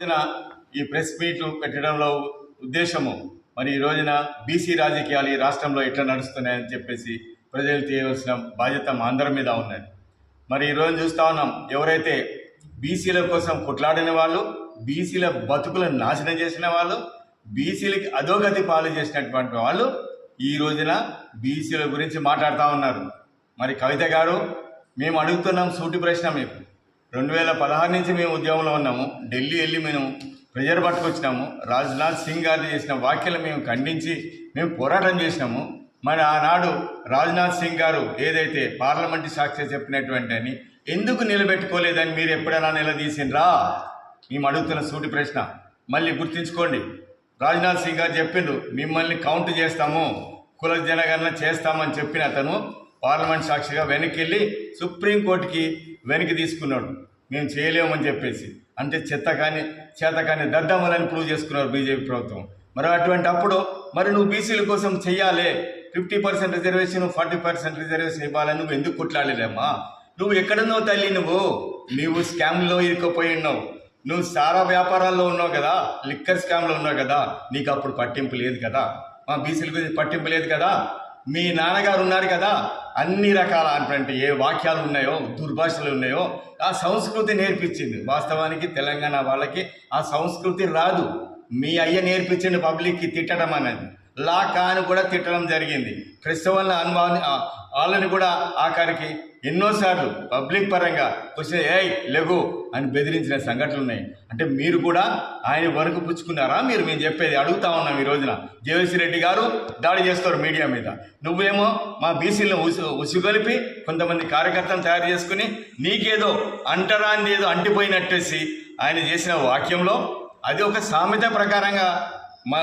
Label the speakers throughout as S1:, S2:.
S1: రోజున ఈ ప్రెస్ మీట్లు పెట్టడంలో ఉద్దేశము మరి ఈ రోజున బీసీ రాజకీయాలు ఈ రాష్ట్రంలో ఎట్లా నడుస్తున్నాయని చెప్పేసి ప్రజలు చేయవలసిన బాధ్యత మా అందరి మీద ఉన్నది. మరి ఈ రోజు చూస్తా ఉన్నాం ఎవరైతే బీసీల కోసం కొట్లాడిన వాళ్ళు బీసీల బతుకులను నాశనం చేసిన వాళ్ళు బీసీలకి అధోగతి పాలు చేసినటువంటి వాళ్ళు ఈ రోజున బీసీల గురించి మాట్లాడుతూ ఉన్నారు. మరి కవిత గారు మేము అడుగుతున్నాం సూటి ప్రశ్న మీకు. రెండు వేల పదహారు నుంచి మేము ఉద్యమంలో ఉన్నాము. ఢిల్లీ వెళ్ళి మేము ప్రెజర్ పట్టుకొచ్చినాము. రాజ్నాథ్ సింగ్ గారు చేసిన వ్యాఖ్యలు మేము ఖండించి మేము పోరాటం చేసినాము. మరి ఆనాడు రాజ్నాథ్ సింగ్ గారు ఏదైతే పార్లమెంటు సాక్షి చెప్పినటువంటి అని ఎందుకు నిలబెట్టుకోలేదని మీరు ఎప్పుడైనా నిలదీసిండ్రా? మేము అడుగుతున్న సూటి ప్రశ్న. మళ్ళీ గుర్తుంచుకోండి. రాజ్నాథ్ సింగ్ గారు చెప్పిండు మిమ్మల్ని కౌంట్ చేస్తాము కుల జనగణన చేస్తామని చెప్పిన అతను పార్లమెంట్ సాక్షిగా వెనక్కి వెళ్ళి సుప్రీంకోర్టుకి వెనక్కి తీసుకున్నాడు. మేము చేయలేమని చెప్పేసి. అంటే చెత్త కానీ చేత కానీ దద్దమ్మలని ప్రూవ్ చేసుకున్నారు బీజేపీ ప్రభుత్వం. మరి అటువంటి అప్పుడు మరి నువ్వు బీసీల కోసం చెయ్యాలి. Fifty percent reservation forty percent reservation ఇవ్వాలని నువ్వు ఎందుకు కొట్లాడలేమ్మా నువ్వు ఎక్కడున్నావు తల్లి నువ్వు? నువ్వు స్కామ్లో ఇరుక్కుపోయి ఉన్నావు. నువ్వు సారా వ్యాపారాల్లో ఉన్నావు కదా లిక్కర్ స్కామ్లో ఉన్నావు కదా నీకు అప్పుడు పట్టింపు లేదు కదా. మా బీసీల గురించి పట్టింపు లేదు కదా. మీ నాన్నగారు ఉన్నారు కదా అన్ని రకాల ఏ వాక్యాలు ఉన్నాయో దుర్భాషలు ఉన్నాయో ఆ సంస్కృతి నేర్పించింది. వాస్తవానికి తెలంగాణ వాళ్ళకి ఆ సంస్కృతి రాదు. మీ అయ్య నేర్పించిన పబ్లిక్కి తిట్టడం అనేది. లా కాని కూడా తిట్టడం జరిగింది. క్రైస్తవుల అనుభవాన్ని వాళ్ళని కూడా ఆఖరికి ఎన్నోసార్లు పబ్లిక్ పరంగా క్వశ్చన్ ఏయ్ లెగు అని బెదిరించిన సంఘటనలు ఉన్నాయి. అంటే మీరు కూడా ఆయన వరకు పుచ్చుకున్నారా? మీరు మేము చెప్పేది అడుగుతా ఉన్నాం ఈ రోజున. జయశ్రీ రెడ్డి గారు దాడి చేస్తారు మీడియా మీద. నువ్వేమో మా బీసీలను ఉసి ఉసిగొలిపి కొంతమంది కార్యకర్తలను తయారు చేసుకుని నీకేదో అంటరాంది ఏదో అంటిపోయినట్టేసి ఆయన చేసిన వాక్యంలో అది ఒక సామెత ప్రకారంగా మా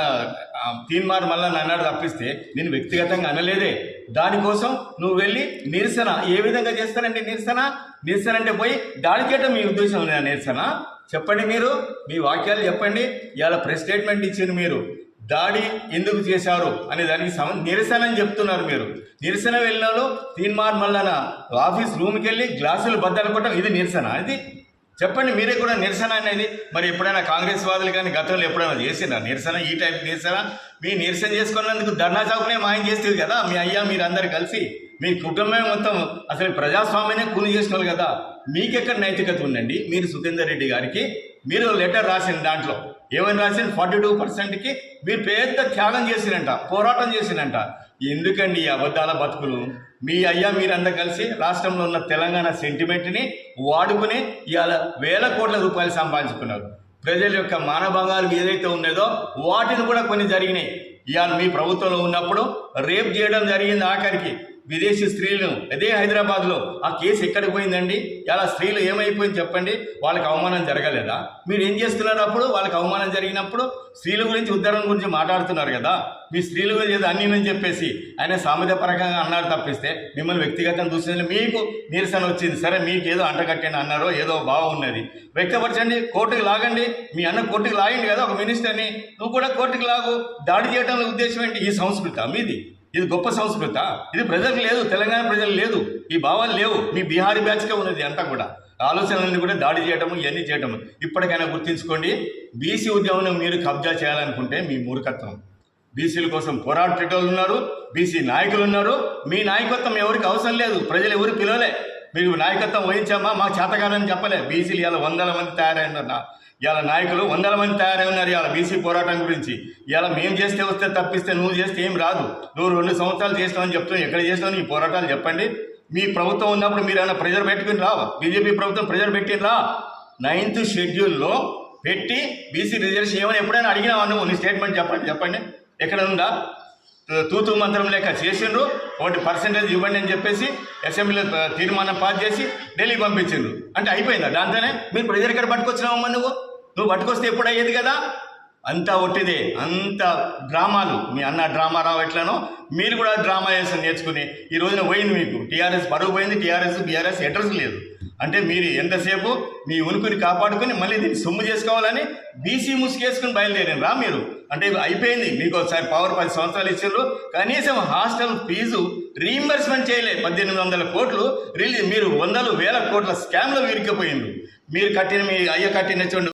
S1: ఆ, తీన్మార్ మళ్ళా అన్నాడు తప్పిస్తే నేను వ్యక్తిగతంగా అనలేదే. దానికోసం నువ్వు వెళ్ళి నిరసన ఏ విధంగా చేస్తానంటే నిరసన నిరసన అంటే పోయి దాడి చేయడం మీ ఉద్దేశం నిరసన? చెప్పండి మీరు మీ వాక్యాలు చెప్పండి. ఇవాళ ప్రెస్ స్టేట్మెంట్ ఇచ్చింది మీరు. దాడి ఎందుకు చేశారు అనే దానికి సమ నిరసన అని చెప్తున్నారు మీరు. నిరసన వెళ్ళినలో తీన్మార్ మల్లన ఆఫీస్ రూమ్కి వెళ్ళి గ్లాసులు బద్దలు కొట్టడం ఇది నిరసన. ఇది చెప్పండి మీరే కూడా నిరసన అనేది. మరి ఎప్పుడైనా కాంగ్రెస్ వాదులు కానీ గతంలో ఎప్పుడైనా చేసినా నిరసన ఈ టైప్ నిరసన? మీ నిరసన చేసుకున్నందుకు ధర్నా చౌక్నే మాయం చేస్తుంది కదా మీ అయ్యా మీరందరు కలిసి. మీ కుటుంబం మొత్తం అసలు ప్రజాస్వామ్యనే కూలి చేసిన కదా. మీకెక్కడ నైతికత ఉందండి? మీరు సుఖేందర్ రెడ్డి గారికి మీరు లెటర్ రాసిన దాంట్లో. ఏమని రాసింది? ఫార్టీ టూ పర్సెంట్కి మీరు పెద్ద త్యాగం చేసినంట పోరాటం చేసినంట ఎందుకండి ఈ అబద్ధాల బతుకులు? మీ అయ్యా మీరందరూ కలిసి రాష్ట్రంలో ఉన్న తెలంగాణ సెంటిమెంట్ని వాడుకుని ఇవాళ వేల కోట్ల రూపాయలు సంపాదించుకున్నారు. ప్రజల యొక్క మానభంగాలు ఏదైతే ఉన్నదో వాటిని కూడా కొన్ని జరిగినాయి. ఇవాళ మీ ప్రభుత్వంలో ఉన్నప్పుడు రేప్ చేయడం జరిగింది ఆఖరికి. విదేశీ స్త్రీలను అదే హైదరాబాద్లో ఆ కేసు ఎక్కడికి పోయిందండి? ఇలా స్త్రీలు ఏమైపోయింది చెప్పండి? వాళ్ళకి అవమానం జరగలేదా? మీరు ఏం చేస్తున్నారు అప్పుడు? వాళ్ళకి అవమానం జరిగినప్పుడు స్త్రీల గురించి ఉద్ధరణ గురించి మాట్లాడుతున్నారు కదా? మీ స్త్రీల గురించి ఏదో అన్ని అని చెప్పేసి ఆయన సామెత అన్నారు తప్పిస్తే మిమ్మల్ని వ్యక్తిగతంగా చూసిన మీకు నిరసన వచ్చింది. సరే మీకు ఏదో అంటకట్టండి అన్నారో ఏదో బాగున్నది వ్యక్తపరచండి కోర్టుకు లాగండి. మీ అన్న కోర్టుకు లాగండి కదా ఒక మినిస్టర్ని. నువ్వు కూడా కోర్టుకు లాగు. దాడి చేయడంలో ఉద్దేశం ఏంటి? ఈ సంస్కృత మీది. ఇది గొప్ప సంస్కృత. ఇది ప్రజలకు లేదు తెలంగాణ ప్రజలు లేదు. ఈ భావాలు లేవు. మీ బీహారీ బ్యాచ్కే ఉన్నది అంతా కూడా. ఆలోచనలన్నీ కూడా దాడి చేయటం ఇవన్నీ చేయటం ఇప్పటికైనా గుర్తించుకోండి బీసీ ఉద్యమం మీరు కబ్జా చేయాలనుకుంటే మీ మూర్ఖత్వం. బీసీల కోసం పోరాటేటోళ్ళు ఉన్నారు బీసీ నాయకులు ఉన్నారు. మీ నాయకత్వం ఎవరికి అవసరం లేదు. ప్రజలు ఎవరు పిలవలే. మీరు నాయకత్వం వహించామా? మా చేతగానని చెప్పలే. బీసీలు ఇలా వందల మంది తయారైనారు ఇవాళ నాయకులు వందల మంది తయారై ఉన్నారు ఇవాళ బీసీ పోరాటం గురించి. ఇవాళ మేము చేస్తే వస్తే తప్పిస్తే నువ్వు చేస్తే ఏం రాదు. నువ్వు రెండు సంవత్సరాలు చేస్తావని చెప్తున్నావు ఎక్కడ చేసినావు నీ పోరాటాలు చెప్పండి. మీ ప్రభుత్వం ఉన్నప్పుడు మీరు ఏమైనా ప్రెజర్ పెట్టుకుని రా బీజేపీ ప్రభుత్వం ప్రెజర్ పెట్టిన రా. నైన్త్ షెడ్యూల్లో పెట్టి బీసీ రిజర్వేషన్ ఏమని ఎప్పుడైనా అడిగినావా నువ్వు? నీ స్టేట్మెంట్ చెప్పండి చెప్పండి. ఎక్కడ ఉందా? తూతు మంత్రం లేక చేసిండ్రు. ఒకటి పర్సెంటేజ్ ఇవ్వండి అని చెప్పేసి అసెంబ్లీలో తీర్మానం పాస్ చేసి ఢిల్లీకి పంపించిండ్రు. అంటే అయిపోయిందా? దాంతోనే మీరు ప్రెజర్ ఇక్కడ పట్టుకొచ్చినావమ్మా నువ్వు? నువ్వు పట్టుకొస్తే ఎప్పుడు అయ్యేది కదా? అంతా ఒట్టిదే అంత డ్రామాలు. మీ అన్న డ్రామా రావట్లనో మీరు కూడా డ్రామా చేసి నేర్చుకుని ఈ రోజున పోయింది మీకు. టీఆర్ఎస్ పరువు పోయింది టీఆర్ఎస్ బీఆర్ఎస్ అడ్రస్ లేదు. అంటే మీరు ఎంతసేపు మీ ఉనికిని కాపాడుకుని మళ్ళీ దీన్ని సొమ్ము చేసుకోవాలని బీసీ ముసుగేసుకుని బయలుదేరారు. రా మీరు. అంటే అయిపోయింది. మీకు ఒకసారి పవర్ పది సంవత్సరాలు ఇచ్చారు కనీసం హాస్టల్ ఫీజు రీఇంబర్స్మెంట్ చేయలే. పద్దెనిమిది వందల కోట్లు రిలీజ్ మీరు వందలు వేల కోట్ల స్కామ్లో విరిగిపోయింది మీరు కట్టిన మీ అయ్య కట్టిన చూడండి